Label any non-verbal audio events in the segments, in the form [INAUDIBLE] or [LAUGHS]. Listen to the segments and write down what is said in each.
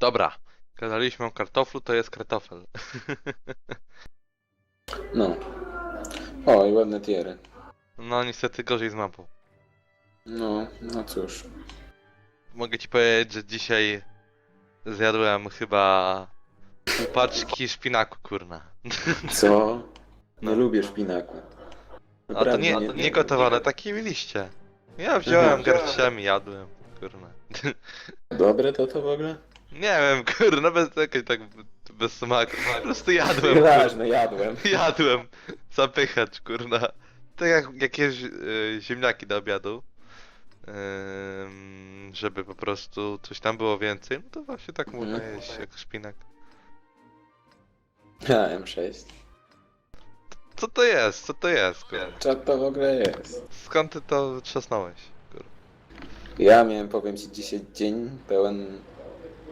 Dobra. Gadaliśmy o kartoflu, to jest kartofel. [LAUGHS] No. O, i ładne tiery. No niestety gorzej z mapą. No, no cóż. Mogę ci powiedzieć, że dzisiaj zjadłem chyba pół paczki szpinaku, kurna. [LAUGHS] Co? Nie No. lubię szpinaku. A to Naprawdę nie, nie gotowane, takie mieliście. Ja wziąłem Aha. garściami, jadłem, kurna. [LAUGHS] Dobre to to w ogóle? Nie wiem, [LAUGHS] kurna, bez jakiejś tak bez smaku. Po prostu jadłem. Nieważne, jadłem. [LAUGHS] Jadłem. Zapychacz, kurna. Tak jak jakieś y, ziemniaki do obiadu. Ym, żeby po prostu coś tam było więcej, no to właśnie tak Mhm. można jeść jak szpinak. A, M6. Co to jest? Co to jest, kurwa? Co to w ogóle jest? Skąd ty to trzasnąłeś? Kurwa? Ja miałem, powiem ci, dzisiaj dzień pełen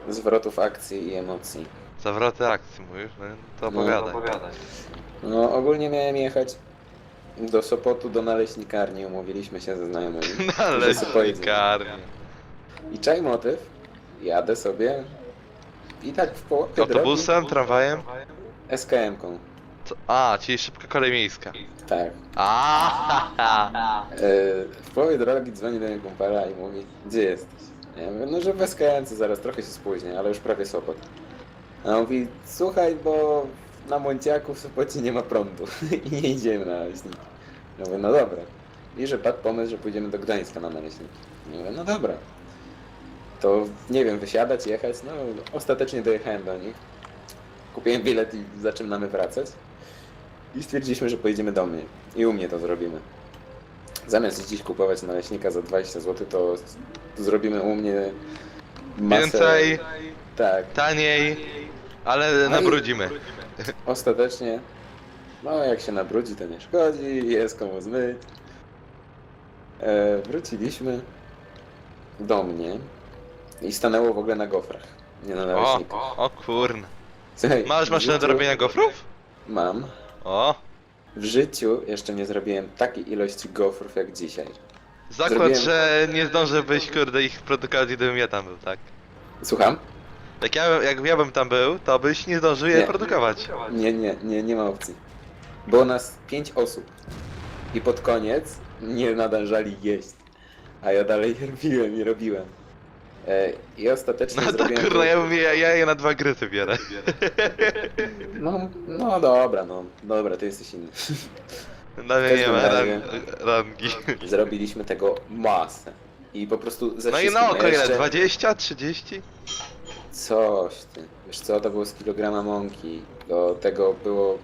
zwrotów akcji i emocji. Zawroty akcji mówisz? No to No, opowiadaj. No, ogólnie miałem jechać do Sopotu, do naleśnikarni. Umówiliśmy się ze znajomymi. [LAUGHS] że sobie pojedziemy. Naleśnikarnie. I czaj motyw. Jadę sobie i tak w połowie drogi Autobusem, tramwajem? SKM-ką. Co? A, czyli szybka kolej miejska. Tak. A, E, w połowie drogi dzwoni do mnie kumpela i mówi, gdzie jesteś? Ja mówię, no że w SKM, zaraz trochę się spóźnię, ale już prawie Sopot. A on mówi, słuchaj, bo na Monciaku w Sopocie nie ma prądu [LAUGHS] i nie idziemy na naleśniki. Ja mówię, no dobra. I że padł pomysł, że pójdziemy do Gdańska na naleśniki. Ja mówię, no dobra. To nie wiem, wysiadać, jechać, no ostatecznie dojechałem do nich. Kupiłem bilet i zaczynamy wracać. I stwierdziliśmy, że pojedziemy do mnie. I u mnie to zrobimy. Zamiast dziś kupować naleśnika za 20 zł, to zrobimy u mnie masę... Więcej, Tak. taniej, ale No i- nabrudzimy. Ostatecznie, no jak się nabrudzi, to nie szkodzi, jest komu zmyć. E, wróciliśmy do mnie i stanęło w ogóle na gofrach, nie na O, naleśniku. o. Słuchaj, Masz maszynę do robienia gofrów? Mam. O, W życiu jeszcze nie zrobiłem takiej ilości gofrów jak dzisiaj. zakład, Zrobiłem- że nie zdążę wyjść, kurde, ich produkować, gdybym ja tam był, tak? Słucham? Jak ja, jak ja bym tam był, to byś nie zdążył je Nie. produkować. Nie, nie, nie, nie ma opcji. Było nas pięć osób i pod koniec nie nadążali jeść, a ja dalej [LAUGHS] robiłem i robiłem. E, I ostatecznie No to zrobiłem... kurna, ja, bym je, ja je na dwa gryty biorę. No, no dobra, no dobra, ty jesteś inny. No każdym ma razie- rang, rangi. Zrobiliśmy tego masę. I po prostu ze No i wszystkim, na a oko ile? jeszcze- 20? 30? Coś ty. Wiesz co, to było z kilograma mąki. Do tego było...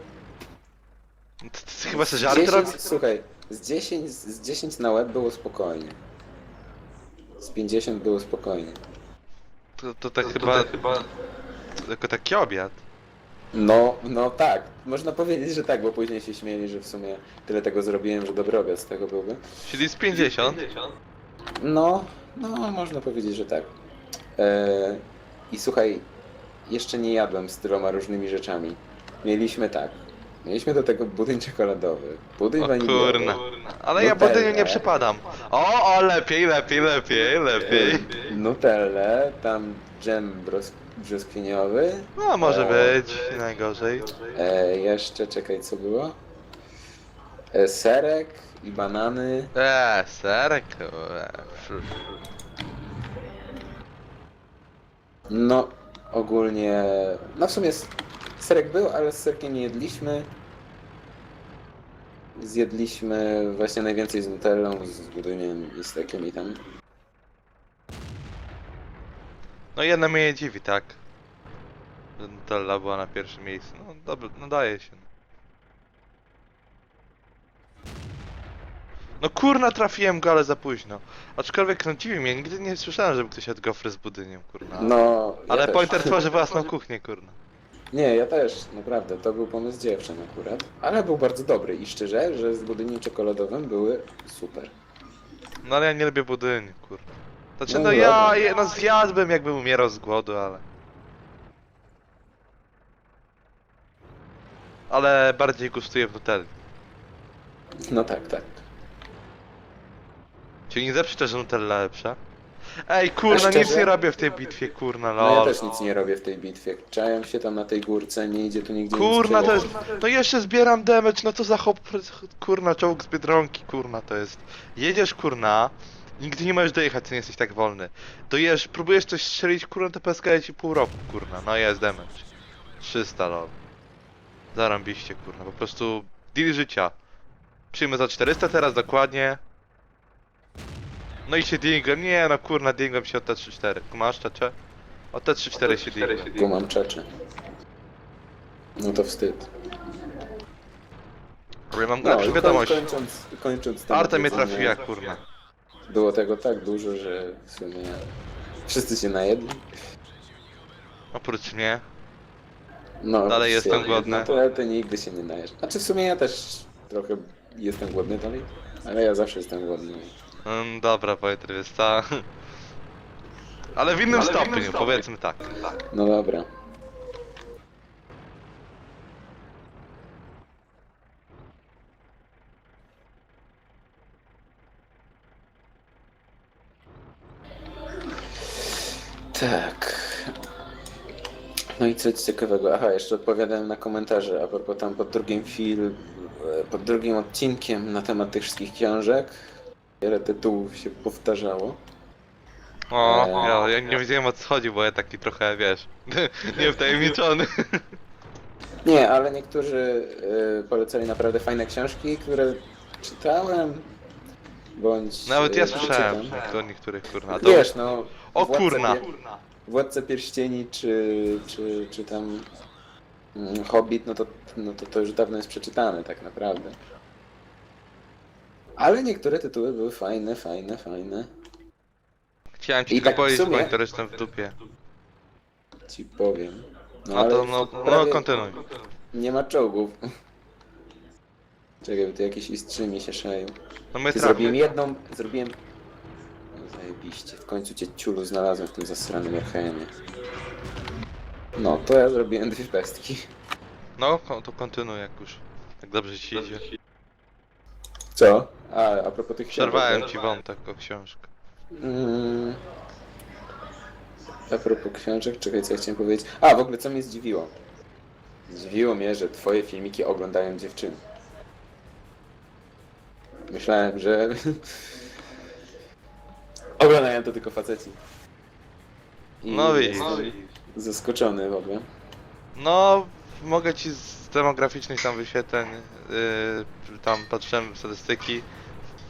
Ty, ty chyba z żart 10, robisz? Słuchaj, z 10, z 10 na łeb było spokojnie. Z 50 było spokojnie. To, to tak chyba... Tylko taki obiad. No, no tak. Można powiedzieć, że tak, bo później się śmieli, że w sumie tyle tego zrobiłem, że dobry obiad z tego byłby. Czyli z 50? No, no, można powiedzieć, że tak. E, I słuchaj, jeszcze nie jadłem z tyloma różnymi rzeczami. Mieliśmy tak. Mieliśmy do tego budyń czekoladowy, budyń O waniliowy. kurna. Ale ja budyniu nie przypadam. O, o, lepiej, lepiej, lepiej, lepiej. e, Nutellę, tam dżem bros- brzoskwiniowy. No, może e, być, najgorzej. E, jeszcze, czekaj, co było? E, serek i banany. Eee, serek. eee, pff. No, ogólnie. No w sumie s- serek był, ale z serkiem nie jedliśmy. Zjedliśmy właśnie najwięcej z nutellą, z budyniem i z takimi tam. No jedno mnie nie dziwi, tak? Że Nutella była na pierwszym miejscu. No dobra, no daje się. No kurna, trafiłem go, ale za późno. Aczkolwiek no dziwi mnie, nigdy nie słyszałem, żeby ktoś jadł gofry z budyniem, kurna. No. ja ale też. Pointer tworzy [LAUGHS] własną kuchnię, kurna. Nie, ja też, naprawdę. To był pomysł dziewczyn akurat. Ale był bardzo dobry i szczerze, że z budyniem czekoladowym były super. No ale ja nie lubię budyniu, kurna. Znaczy No no ja, dobra. je- no zjadłbym jakbym umierał z głodu, ale... Ale bardziej gustuję w Nutelli. No tak, tak. Czyli nie zaprzeczasz, że Nutella lepsza? Ej, kurna, nic nie robię w tej bitwie, kurna, No ja lol. też nic nie robię w tej bitwie. Czają się tam na tej górce, nie idzie tu nigdzie nic Kurna, to przejść. jest... No jeszcze zbieram damage, no to za hop... Kurna, czołg z Biedronki, kurna, to jest... Jedziesz, kurna, nigdy nie możesz dojechać, ty nie jesteś tak wolny. Dojesz, próbujesz coś strzelić, kurna, to PSK ci pół roku, kurna, no jest damage. 300, lol. Zarąbiście, kurna, po prostu... Deal życia. Przyjmę za 400 teraz, dokładnie. No i się dinglem, nie no kurna, dinglem się o T34. Masz czecze? O T34 się dinglem. Gumam czeczy. No to wstyd. Ale mam No, lepszą wiadomość. koń- kończąc, kończąc temat Arta mnie jedzenia, trafiła, kurna. Było tego tak dużo, że w sumie wszyscy się najedli. Oprócz mnie. No, Dalej jestem jedli. głodny. No to, ale to nigdy się nie najesz. Znaczy w sumie ja też trochę jestem głodny dalej, ale ja zawsze jestem głodny. Mm, dobra, Wojter, wiesz co? Ale w innym stopniu, powiedzmy tak. No dobra. Tak. No i coś ciekawego. Aha, jeszcze odpowiadałem na komentarze a propos tam pod drugim film, e, pod drugim odcinkiem na temat tych wszystkich książek. Wiele tytułów się powtarzało. O, Eee. ja, ja nie wiedziałem o co chodzi, bo ja taki trochę, wiesz, [LAUGHS] niewtajemniczony. Nie, ale niektórzy y, polecali naprawdę fajne książki, które czytałem, bądź... Nawet ja y, słyszałem czytam. do niektórych, kurna. To... Wiesz, no... O Władca kurna! Pier- Władca Pierścieni czy, czy, czy tam mm, Hobbit, no to, no to to już dawno jest przeczytane tak naprawdę. Ale niektóre tytuły były fajne, fajne, fajne. Chciałem ci I tylko tak w powiedzieć, sumie- bo jestem w dupie. Ci powiem. No, No ale to no, no prawie kontynuuj. Nie ma czołgów. [LAUGHS] Czekaj, bo tu jakieś istrzy mi się szają. No my Zrobiłem jedną, zrobiłem... No zajebiście, w końcu cię ciulu znalazłem w tym zasranym RHM-ie. No, to ja zrobiłem dwie pestki. No, ko- to kontynuuj jak już. Jak dobrze ci idzie. Co? A, a propos tych Przerwałem książek. ci wątek o książkę. Mm. A propos książek, czekaj, co ja chciałem powiedzieć. A, w ogóle co mnie zdziwiło? Zdziwiło mnie, że twoje filmiki oglądają dziewczyny. Myślałem, że... [LAUGHS] oglądają to tylko faceci. I No widzisz. jestem Zaskoczony w ogóle. No, mogę ci z demograficznych tam wyświetleń, yy, tam patrzyłem w statystyki,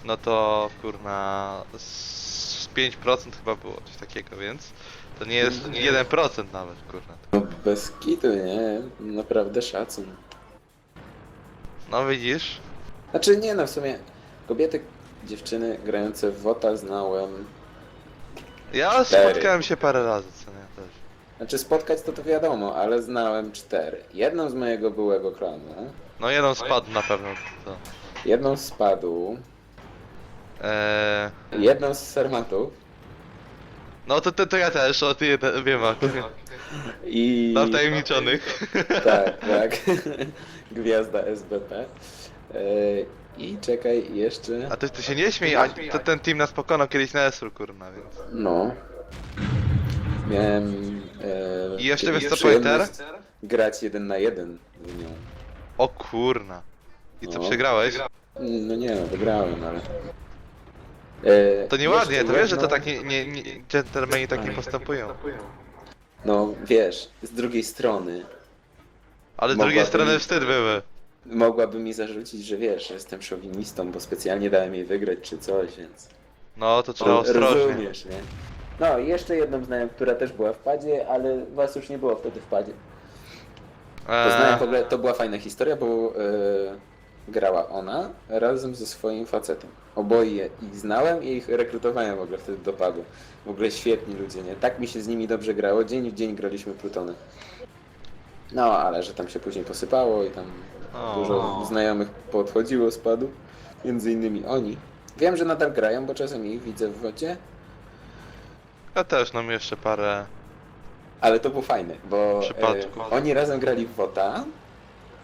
no to kurna z 5% chyba było coś takiego, więc to nie jest 1% nawet, kurna. No bez kitu, nie? Naprawdę szacun. No widzisz? Znaczy nie no, w sumie kobiety, dziewczyny grające w WOTA znałem. Ja Cztery. spotkałem się parę razy, co nie. Znaczy spotkać to to wiadomo, ale znałem cztery. Jedną z mojego byłego klanu, No jeden spadł na pewno, to. jedną z spadu, Eee, jedną z sermatów no to, to, to ja też, o ty wiem o tym. i... Dla wtajemniczonych. [LAUGHS] Tak, tak. Gwiazda SBP. E, I czekaj, jeszcze... A ty, ty się nie śmiej, a to ten team nas pokonał kiedyś na Esru, kurna, więc. No. Miałem... E, I jeszcze wiesz co, przyjemność Grać jeden na jeden z nią. O kurna. I co, No. przegrałeś? No nie, no, wygrałem, ale... E, To nieładnie, jeszcze to wiesz, że to jedną- tak nie, nie, nie dżentelmeni tak nie postępują. No wiesz, z drugiej strony Ale z Mogłaby drugiej strony wstyd były. mogłaby mi zarzucić, że wiesz, że jestem szowinistą, bo specjalnie dałem jej wygrać czy coś, więc... No to trzeba ostrożnie. Rozumiesz, nie? No i jeszcze jedną znałem, która też była w padzie, ale was już nie było wtedy w padzie. Poznałem w Eee, ogóle, to była fajna historia, bo e, grała ona razem ze swoim facetem. Oboje ich znałem i ich rekrutowałem w ogóle wtedy do padu. W ogóle świetni ludzie, nie? Tak mi się z nimi dobrze grało, dzień w dzień graliśmy Plutony. No, ale że tam się później posypało i tam O. dużo znajomych podchodziło z padu, między innymi oni. Wiem, że nadal grają, bo czasem ich widzę w wodzie, ja też mam jeszcze parę. Ale to było fajne, bo Przypadku. e, oni razem grali w WOTA,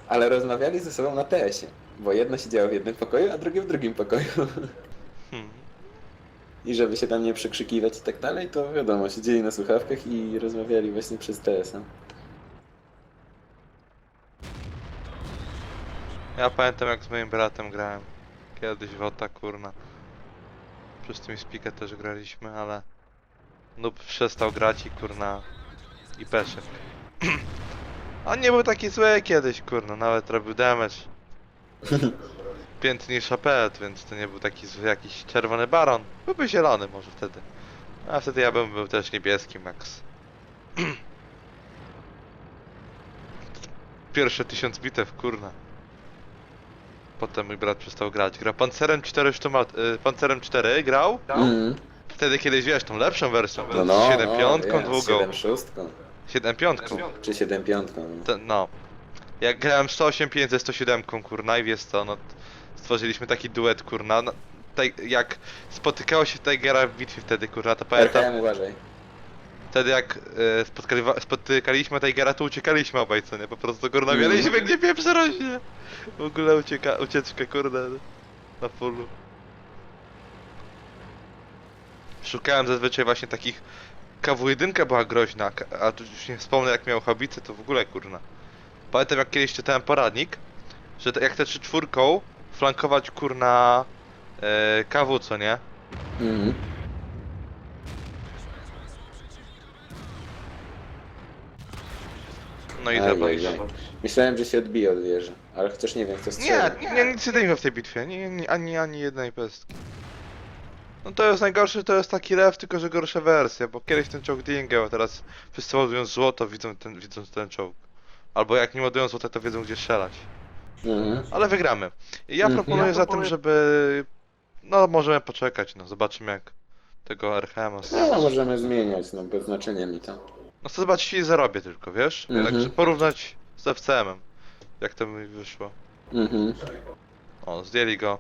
ale rozmawiali ze sobą na TS-ie. Bo jedno siedziało w jednym pokoju, a drugie w drugim pokoju. Hmm. i żeby się tam nie przekrzykiwać i tak dalej, to wiadomo, siedzieli na słuchawkach i rozmawiali właśnie przez TS-a. Ja pamiętam jak z moim bratem grałem. Kiedyś Wota, kurna. Przez tym Spikę też graliśmy, ale... Noob przestał grać i kurna... I peszek. [CLEARS THROAT] On nie był taki zły kiedyś, kurna, nawet robił damage. [LAUGHS] Piętny niż Apet, więc to nie był taki zły jakiś czerwony baron. Byłby zielony może wtedy. A wtedy ja bym był też niebieski, max. [CLEARS THROAT] Pierwsze tysiąc bitew, kurna. Potem mój brat przestał grać. Gra Pancerem 4 sztumat, y, Pancerem 4 grał. Mhm. Wtedy kiedyś wiesz, tą lepszą wersją. No, no, z 7 no, piątką jest, długą. 7 szóstką, 7 piątką. czy 7 piątką. no. Te- No. Jak grałem 108.5 ze 107 kurna i wiesz co, no stworzyliśmy taki duet kurna. No, taj, jak spotykało się Tigera w bitwie wtedy kurna, to pamiętam. RKM uważaj. Wtedy jak e, spotkali, spotykaliśmy Tigera, to uciekaliśmy obaj, co nie? Po prostu kurna, Mhm. mieliśmy gdzie pieprz rośnie. W ogóle ucieka, ucieczka kurna na fullu. Szukałem zazwyczaj właśnie takich... KW1 była groźna, a tu już nie wspomnę jak miał habity, to w ogóle kurna. Pamiętam jak kiedyś czytałem poradnik, że jak te trzy czwórką flankować kurna e, KW, co nie? Mhm. No i aj. Myślałem, że się odbije od wieży, ale chociaż nie wiem, kto Nie, strzela. nie, nic nie dajmy w tej bitwie, nie, nie, ani, ani jednej pestki. No to jest najgorszy, to jest taki ref, tylko że gorsza wersja, bo kiedyś ten czołg dingał, a teraz wszyscy ładują złoto, widzą ten, widząc ten czołg. Albo jak nie ładują złoto, to wiedzą gdzie strzelać. Mhm. Ale wygramy. I ja Mhm. proponuję Ja zatem, żeby... No możemy poczekać, no zobaczymy jak tego RHM No, możemy zmieniać, no bez znaczenia mi to. No chcę zobaczyć ile zarobię tylko, wiesz? Mhm. Także porównać z FCM-em. Jak to mi wyszło. Mhm. O, zdjęli go.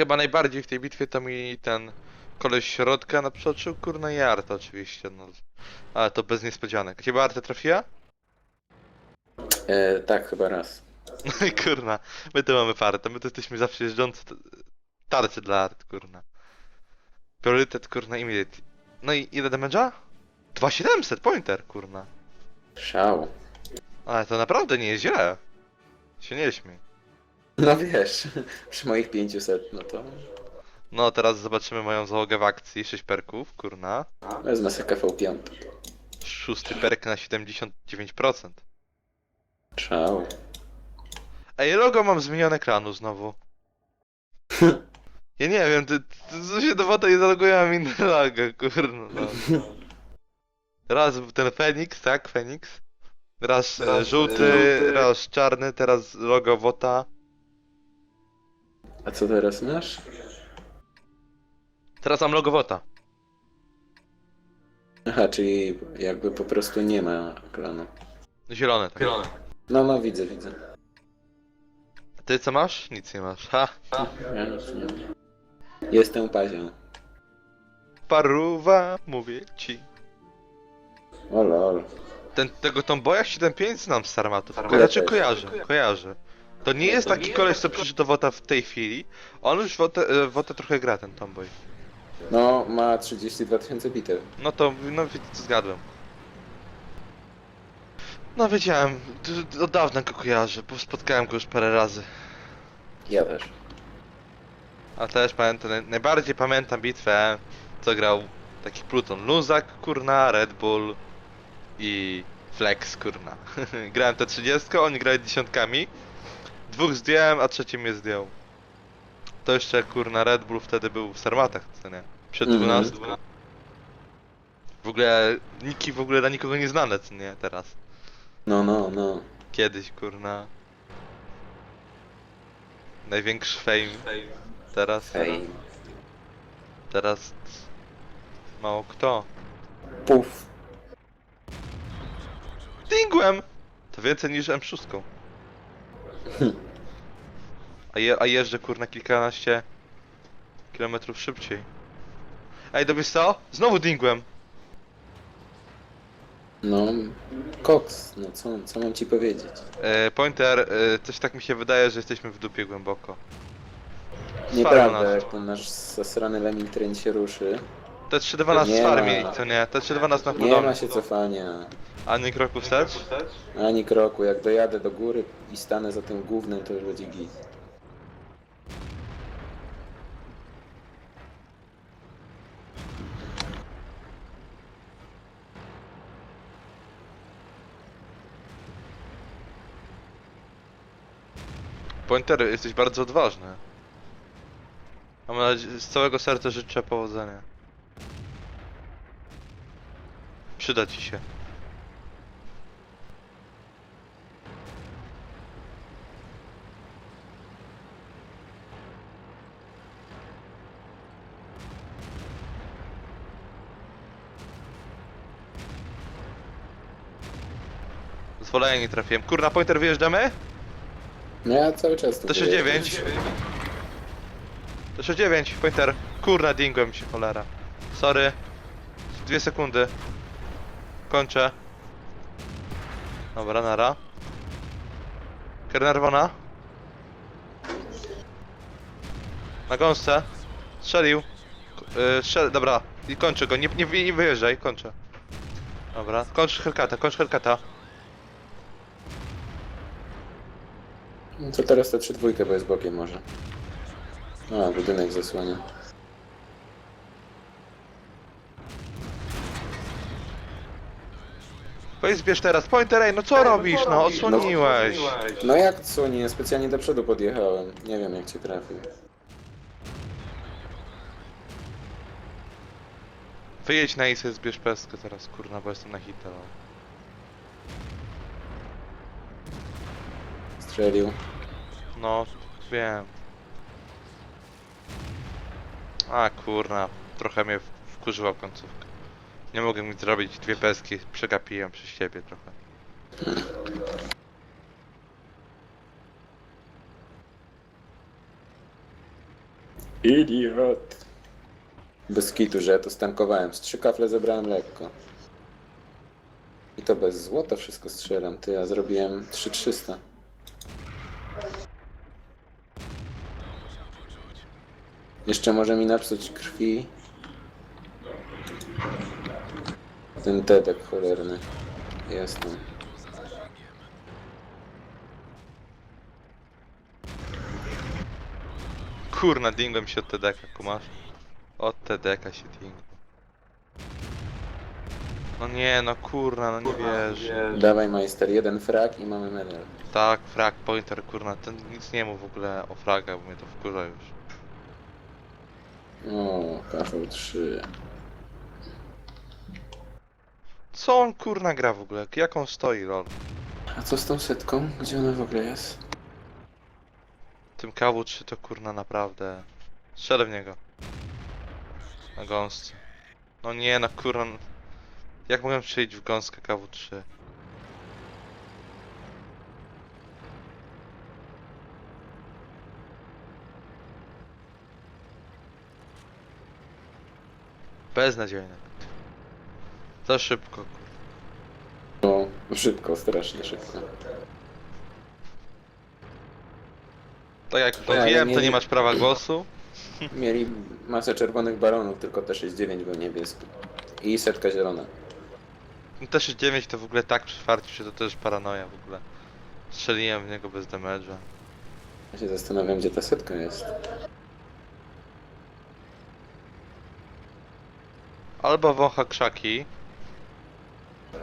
Chyba najbardziej w tej bitwie to mi ten koleś środka naprzoczył, kurna i Arta oczywiście, no. Ale to bez niespodzianek. Ciebie Arta trafiła? E, tak, chyba raz. [LAUGHS] No i kurna, my to mamy fartę, my to jesteśmy zawsze jeżdżący t- tarcze dla Art, kurna. Priorytet, kurna, immediate. No i ile damage'a? 2700, pointer, kurna. Szał. Ale to naprawdę nie jest źle. Się nie śmiej. No wiesz, przy moich 500, no to No, teraz zobaczymy moją załogę w akcji, 6 perków, kurna. wezmę sobie KV5. Szósty perk na 79%. Szał. Ej, logo mam zmienione ekranu znowu. [LAUGHS] Ja nie wiem, ty, ty co się do zaloguję, mam inne logo, kurno. No. Raz ten Feniks, tak, Feniks. Raz, e, żółty, raz czarny, teraz logo wota. A co teraz masz? Teraz mam logo wota. Aha, czyli jakby po prostu nie ma klanu. Zielone, tak. No, no, widzę, widzę. Ty co masz? Nic nie masz. Ha! Ja nic nie mam. Jestem pazią. Paruwa, mówię ci. O lol. Ten, tego Tomboya 7.5 znam z Sarmatów. Ko Ja znaczy też. kojarzę, kojarzę. To nie jest taki koleś, co przyszedł do Wota w tej chwili. On już Wotę, e, Wotę trochę gra, ten Tomboy. No, ma 32 tysiące bitew. No to, no co zgadłem. No wiedziałem, od dawna go kojarzę, bo spotkałem go już parę razy. Ja też. A też pamiętam, naj- najbardziej pamiętam bitwę, co grał taki Pluton Luzak, kurna, Red Bull i Flex, kurna. [LAUGHS] Grałem te 30, oni grali dziesiątkami. Dwóch zdjąłem, a trzeci mnie zdjął. To jeszcze, kurna, Red Bull wtedy był w Sarmatach, co nie? Przed Mhm. 12. W ogóle, niki w ogóle dla nikogo nie znane, co nie, teraz. No, no, no. Kiedyś, kurna. Największy fame. Teraz, Hej. teraz mało kto. Puf. Dingłem! To więcej niż M6. [LAUGHS] A, je, a jeżdżę kurna kilkanaście kilometrów szybciej. Ej, to wiesz co? Znowu dingłem! No, koks. No, co, co mam ci powiedzieć? E, pointer, e, coś tak mi się wydaje, że jesteśmy w dupie głęboko. Nieprawda, nas. jak ten nasz zasrany lemming train się ruszy. Te 3-2 nas Nie ma. farmi, co nie? Te 3-2 nas na Nie ma się cofania. Ani kroku wstecz? Ani kroku. Jak dojadę do góry i stanę za tym głównym, to już będzie git. Pointer, jesteś bardzo odważny. Mam nadzieję, z całego serca życzę powodzenia. Przyda ci się. Zwolenie nie trafiłem. Kurna, pointer wyjeżdżamy? No ja cały czas tu To się wyjeżdżam. 9. To się 9, pointer. Kurna, dingłem się, cholera. Sorry. Dwie sekundy. Kończę. Dobra, nara. Kernerwona. Na gąsce. Strzelił. K- Yy, strzel... Dobra, i kończę go. Nie, nie, nie wyjeżdżaj, kończę. Dobra, kończ Helkata, kończ Helkata. No to teraz to 3 dwójkę, bo jest bokiem może. A, budynek zasłania. Powiedz, zbierz teraz. Pointer, ej, no co robisz, no? Odsłoniłeś. No jak nie, specjalnie do przodu podjechałem. Nie wiem jak cię trafił. Wyjedź na Isę, zbierz peskę teraz, kurna, bo jestem na hita. no. Strzelił. No, wiem. A, kurna, trochę mnie wkurzyła końcówka. Nie mogę mi zrobić dwie peski, przegapiłem przez siebie trochę. Idiot. Bez kitu, że ja to stankowałem. Z trzy kafle zebrałem lekko. I to bez złota wszystko strzelam. Ty, ja zrobiłem 3300. Jeszcze może mi napsuć krwi. Ten tedek cholerny. Jestem. Kurna, dingłem się od TDK, kumasz? Od TDK się dingłem. No nie, no kurna, no nie wierzę. Dawaj majster, jeden frag i mamy medal. Tak, frag, pointer, kurna, ten nic nie mów w ogóle o fragach, bo mnie to wkurza już. O, kafel 3. Co on kurna gra w ogóle? Jak on stoi, lol? A co z tą setką? Gdzie ona w ogóle jest? Tym KW3 to kurna naprawdę. Strzelę w niego. Na gąsce. No nie, no kurna. Jak mogłem strzelić w gąskę KW3? Beznadziejne. Za szybko, kurwa. No, szybko, strasznie szybko. Tak jak ale mówiłem, to mieli- nie masz prawa głosu. Mieli masę czerwonych baronów, tylko też jest 9 był niebieski. I setka zielona. No też 9 to w ogóle tak przyfarcił się, to też paranoja w ogóle. Strzeliłem w niego bez damage'a. Ja się zastanawiam, gdzie ta setka jest. Albo wącha krzaki.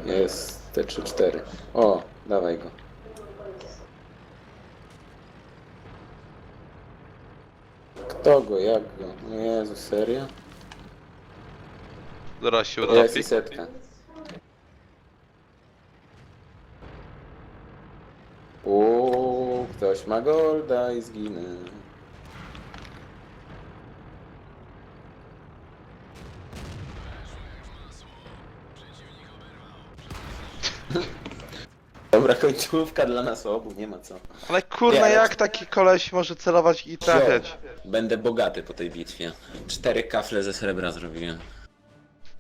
Jest T3-4. O, dawaj go. Kto go, jak go? No Jezu, serio? Zaraz się Jest i utopi. setka. Uuu, ktoś ma golda i zginę. Dobra, końcówka dla nas obu, nie ma co. Ale kurna, Nie, jak taki koleś może celować i trafiać? Będę bogaty po tej bitwie. Cztery kafle ze srebra zrobiłem.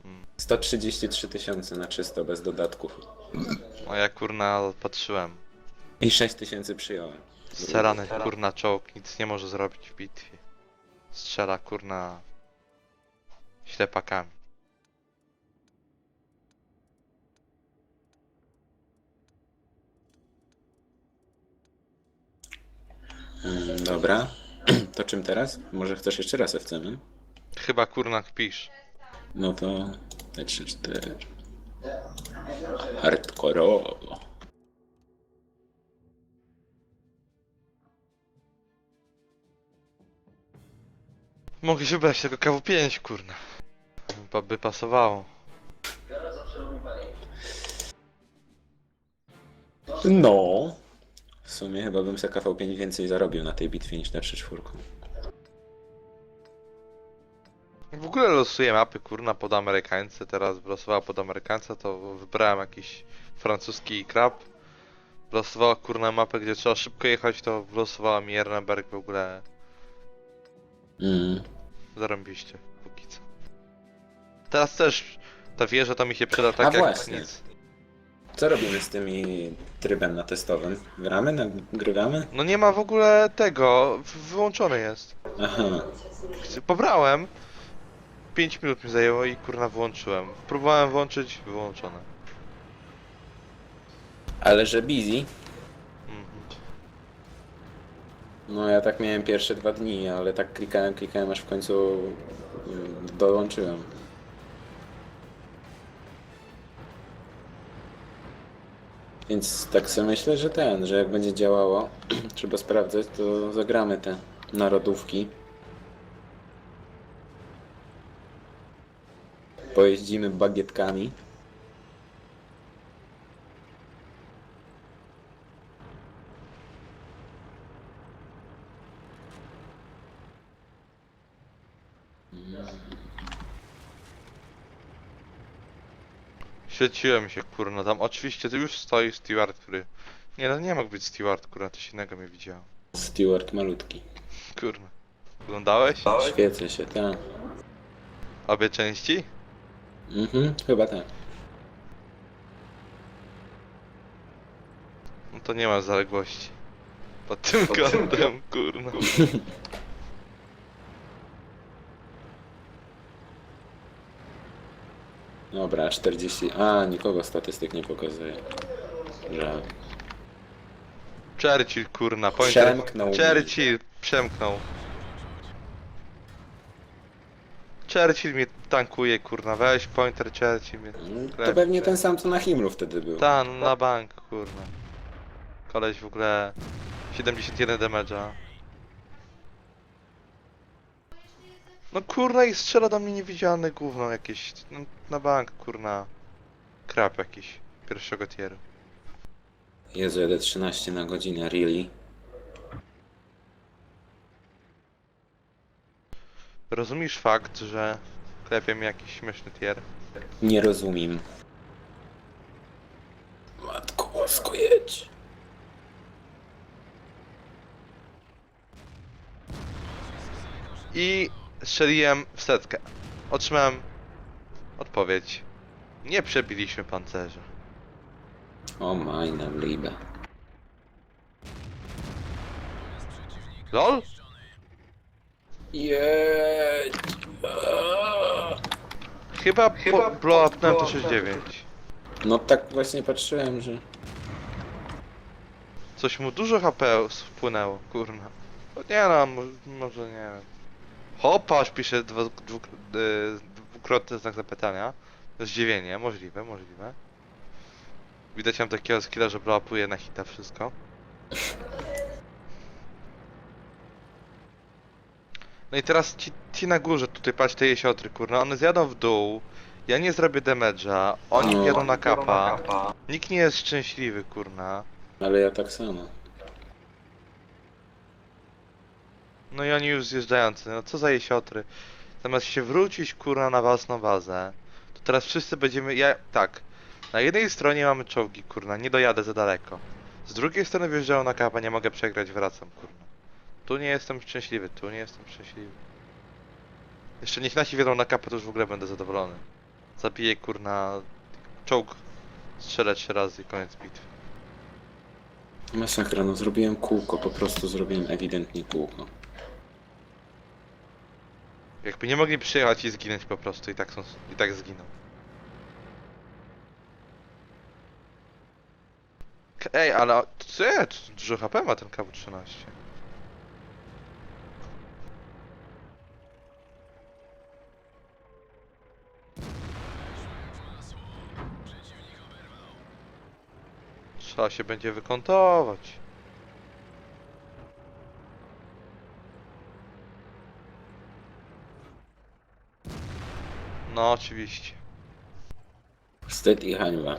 Hmm. 133 tysiące na czysto, bez dodatków. No ja kurna patrzyłem. I 6 tysięcy przyjąłem. Serany kurna czołg nic nie może zrobić w bitwie. strzela kurna ślepakami. Mm, dobra. [CLEARS THROAT] To czym teraz? Może chcesz jeszcze raz FCM? Chyba kurna kpisz. No to T3-4. Hardkorowo. Mogę się brać tego KW5 kurna. Chyba by pasowało. No. W sumie chyba bym za KV5 więcej zarobił na tej bitwie niż na 3-4. W ogóle losuję mapy kurna pod Amerykańce, teraz wylosowała pod Amerykańce, to wybrałem jakiś francuski krab. Wylosowała kurna mapę, gdzie trzeba szybko jechać, to wylosowała mi w ogóle Mm. zarąbiście, póki co. Teraz też ta wieża to mi się przyda tak A jak właśnie. nic. Co robimy z tymi trybem na testowym? Gramy? Nagrywamy? No nie ma w ogóle tego, w- wyłączony jest. Aha. Pobrałem, 5 minut mi zajęło i kurna wyłączyłem. Próbowałem włączyć, wyłączone. Ale że busy? Mhm. No ja tak miałem pierwsze dwa dni, ale tak klikałem, klikałem aż w końcu mm, dołączyłem. Więc tak sobie myślę, że ten, że jak będzie działało, [CLEARS THROAT] trzeba sprawdzać, to zagramy te narodówki. Pojeździmy bagietkami. Świeciłem się, kurna, tam oczywiście tu już stoi steward, który... Nie, no nie mógł być steward, kurna, coś innego mnie widział. Steward malutki. Kurna. Oglądałeś? Świecę się, tak. Obie części? Mhm, chyba tak. No to nie ma zaległości. Pod tym kątem, kurna. [LAUGHS] Dobra, 40. A, nikogo statystyk nie pokazuje. Żal. Churchill, kurna, pointer. Przemknął. mi. Churchill, przemknął. Churchill mnie tankuje, kurna, weź pointer Churchill mnie Mm, To pewnie ten sam co na Himlu wtedy był. Ta, no na bank, kurna. Koleś w ogóle 71 damage'a. No kurna i strzela do mnie niewidzialne gówno jakieś. No, na bank, kurna. Krap jakiś. Pierwszego tieru. Jezu, jadę 13 na godzinę, really? Rozumiesz fakt, że klepie mi jakiś śmieszny tier? Nie rozumiem. Matko łasko jedź. I strzeliłem w setkę. Otrzymałem odpowiedź. Nie przebiliśmy pancerza. O meine Liebe. LOL? Jedź. Chyba, po, blow upnąłem to 6-9. No tak właśnie patrzyłem, że... Coś mu dużo HP wpłynęło, kurna. No Nie no, mo- może nie wiem. Hopaż pisze dwa, dwuk, y, dwukrotny znak zapytania. Zdziwienie, możliwe, możliwe. Widać mam takiego skilla, że blapuje na hita wszystko. No i teraz ci, ci na górze, tutaj patrz te jesiotry, kurna, one zjadą w dół. Ja nie zrobię damage'a, oni No. jadą na kapa. Nikt nie jest szczęśliwy, kurna. Ale ja tak samo. No i oni już zjeżdżający, no co za jesiotry. Zamiast się wrócić kurna na własną bazę, to teraz wszyscy będziemy, ja, tak. Na jednej stronie mamy czołgi, kurna, nie dojadę za daleko. Z drugiej strony wjeżdżają na kapa, nie mogę przegrać, wracam, kurna. Tu nie jestem szczęśliwy, tu nie jestem szczęśliwy. Jeszcze niech nasi wjedą na kapę, to już w ogóle będę zadowolony. Zabiję, kurna, czołg, strzelę trzy razy i koniec bitwy. Masakra, no zrobiłem kółko, po prostu zrobiłem ewidentnie kółko. Jakby nie mogli przyjechać i zginąć po prostu i tak są, i tak zginą. Ej, ale co dużo HP ma ten KW-13. Trzeba się będzie wykontować. No oczywiście. Wstyd i hańba.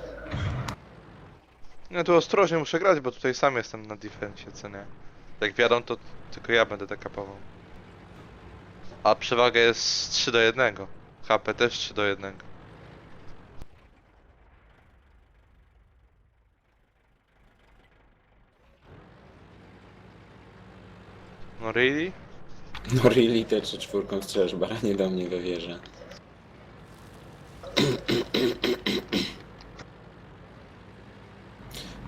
No tu ostrożnie muszę grać, bo tutaj sam jestem na defensie, co nie? Jak wiadomo, to tylko ja będę dekapował. A przewaga jest 3 do 1. HP też 3 do 1. No really? No really, te czwórką strzelasz baranie do mnie we wieżę.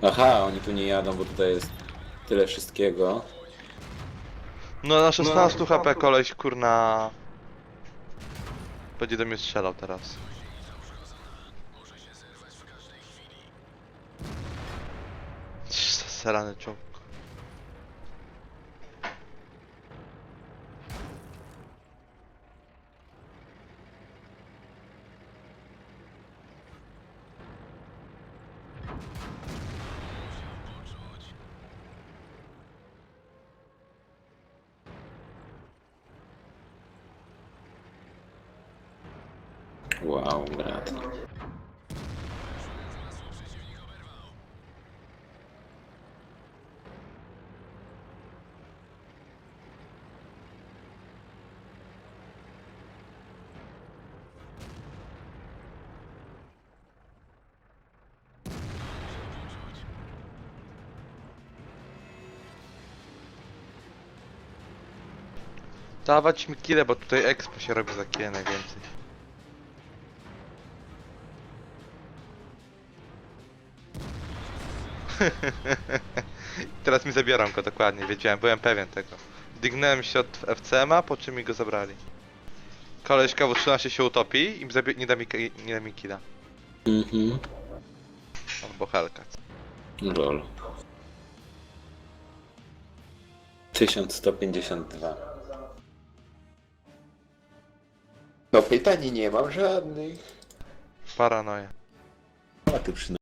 Aha, oni tu nie jadą, bo tutaj jest tyle wszystkiego. No na 16 HP koleś kurna... Będzie do mnie strzelał teraz. Serany czołg. Wow, brat. Dawać mi kile, bo tutaj expo się robi za kile najwięcej. [LAUGHS] Teraz mi zabiorą go dokładnie, wiedziałem, byłem pewien tego. Dygnąłem się od FCM-a, po czym mi go zabrali. Koleś KW-13 się utopi i zabie- nie da mi, nie da mi killa. Mhm. Albo Hellcat. Lol. 1152. No pytań nie mam żadnych. Paranoja. A ty przynajmniej.